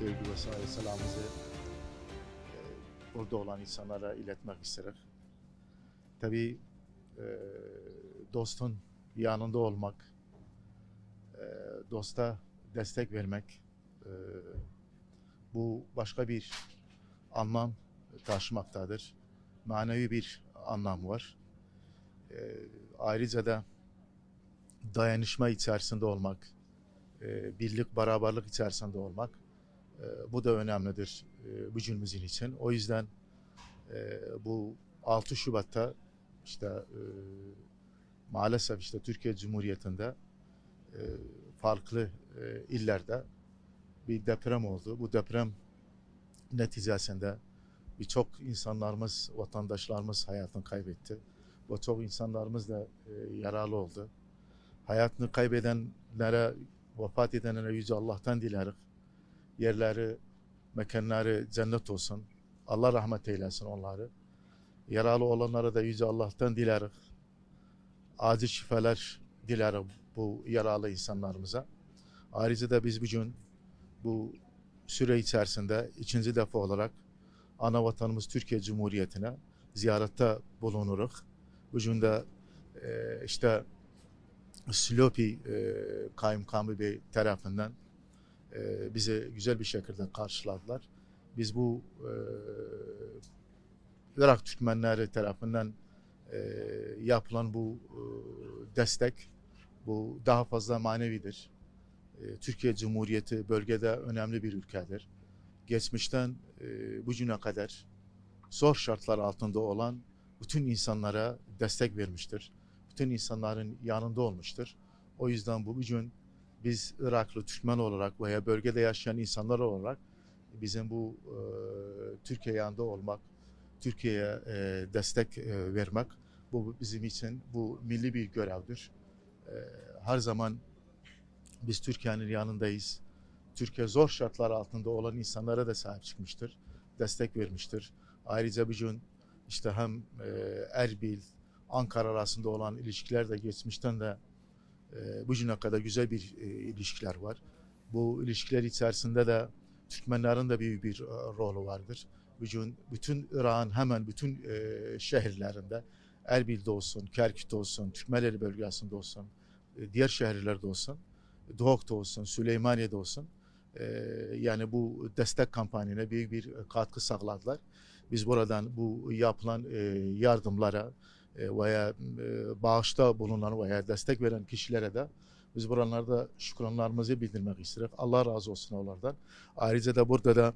sevgi ve saygı selamımızı e, orada olan insanlara iletmek isterim. Tabii e, dostun yanında olmak, e, dosta destek vermek, e, bu başka bir anlam taşımaktadır. Manevi bir anlam var. Ayrıca da dayanışma içerisinde olmak, birlik, beraberlik içerisinde olmak e, bu da önemlidir e, için. O yüzden e, bu 6 Şubat'ta işte e, maalesef işte Türkiye Cumhuriyeti'nde e, farklı illerde bir deprem oldu. Bu deprem neticesinde birçok insanlarımız, vatandaşlarımız hayatını kaybetti. Bu çok insanlarımız da yaralı oldu. Hayatını kaybedenlere, vefat edenlere Yüce Allah'tan dileriz. Yerleri, mekanları cennet olsun. Allah rahmet eylesin onları. Yaralı olanlara da Yüce Allah'tan dileriz. Acil şifalar dilerim bu yaralı insanlarımıza. Ayrıca da biz bugün bu süre içerisinde ikinci defa olarak ana vatanımız Türkiye Cumhuriyeti'ne ziyarette bulunuruz. Bugün de e, işte Slopi e, Kaymakamı Bey tarafından e, bizi güzel bir şekilde karşıladılar. Biz bu e, Irak Türkmenleri tarafından e, yapılan bu e, destek bu daha fazla manevidir. E, Türkiye Cumhuriyeti bölgede önemli bir ülkedir. Geçmişten e, bugüne kadar zor şartlar altında olan bütün insanlara destek vermiştir. Bütün insanların yanında olmuştur. O yüzden bu bugün biz Iraklı Türkmen olarak veya bölgede yaşayan insanlar olarak bizim bu e, Türkiye yanında olmak, Türkiye'ye e, destek e, vermek bu bizim için bu milli bir görevdir. E, her zaman biz Türkiye'nin yanındayız. Türkiye zor şartlar altında olan insanlara da sahip çıkmıştır. Destek vermiştir. Ayrıca bugün işte hem e, Erbil, Ankara arasında olan ilişkiler de geçmişten de e, bugüne kadar güzel bir e, ilişkiler var. Bu ilişkiler içerisinde de Türkmenlerin de büyük bir e, rolü vardır. Bugün bütün İrak'ın hemen bütün e, şehirlerinde Erbil'de olsun, Kerkük'te olsun, Türkmenleri bölgesinde olsun, diğer şehirlerde olsun, Doğuk'ta olsun, Süleymaniye'de olsun yani bu destek kampanyasına büyük bir katkı sağladılar. Biz buradan bu yapılan yardımlara veya e, bağışta bulunan veya destek veren kişilere de biz buralarda şükranlarımızı bildirmek isteriz. Allah razı olsun onlardan. Ayrıca da burada da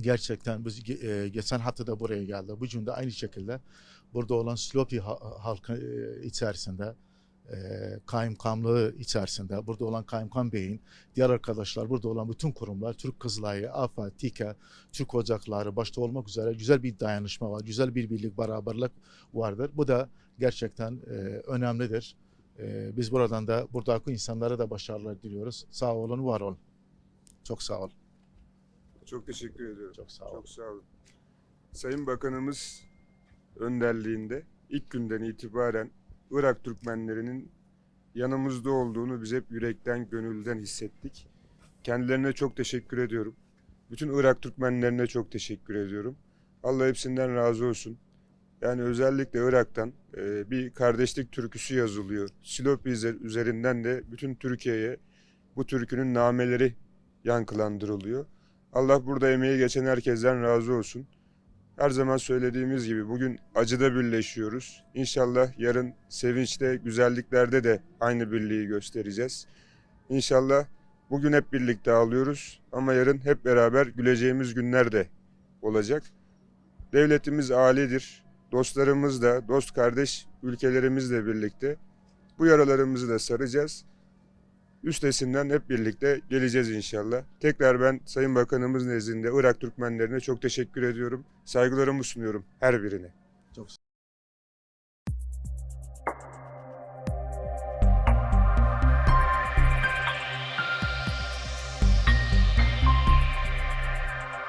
gerçekten biz e, geçen hafta da buraya geldi. Bugün de aynı şekilde burada olan Slopi ha- halkı e, içerisinde e, kaymakamlığı içerisinde burada olan kaymakam beyin, diğer arkadaşlar burada olan bütün kurumlar, Türk Kızılayı, AFA, TİKA, Türk Ocakları başta olmak üzere güzel bir dayanışma var, güzel bir birlik, beraberlik vardır. Bu da gerçekten e, önemlidir. E, biz buradan da buradaki insanlara da başarılar diliyoruz. Sağ olun, var olun. Çok sağ olun. Çok teşekkür ediyorum. Çok sağ olun. Çok sağ olun. Sayın Bakanımız önderliğinde ilk günden itibaren Irak Türkmenlerinin yanımızda olduğunu biz hep yürekten, gönülden hissettik. Kendilerine çok teşekkür ediyorum. Bütün Irak Türkmenlerine çok teşekkür ediyorum. Allah hepsinden razı olsun. Yani özellikle Irak'tan e, bir kardeşlik türküsü yazılıyor. Silopi üzer- üzerinden de bütün Türkiye'ye bu türkünün nameleri yankılandırılıyor. Allah burada emeği geçen herkesten razı olsun. Her zaman söylediğimiz gibi bugün acıda birleşiyoruz. İnşallah yarın sevinçte, güzelliklerde de aynı birliği göstereceğiz. İnşallah bugün hep birlikte ağlıyoruz ama yarın hep beraber güleceğimiz günler de olacak. Devletimiz âlidir. Dostlarımız da, dost kardeş ülkelerimizle birlikte bu yaralarımızı da saracağız. Üstesinden hep birlikte geleceğiz inşallah. Tekrar ben Sayın Bakanımız nezdinde Irak Türkmenlerine çok teşekkür ediyorum. Saygılarımı sunuyorum her birine. Çok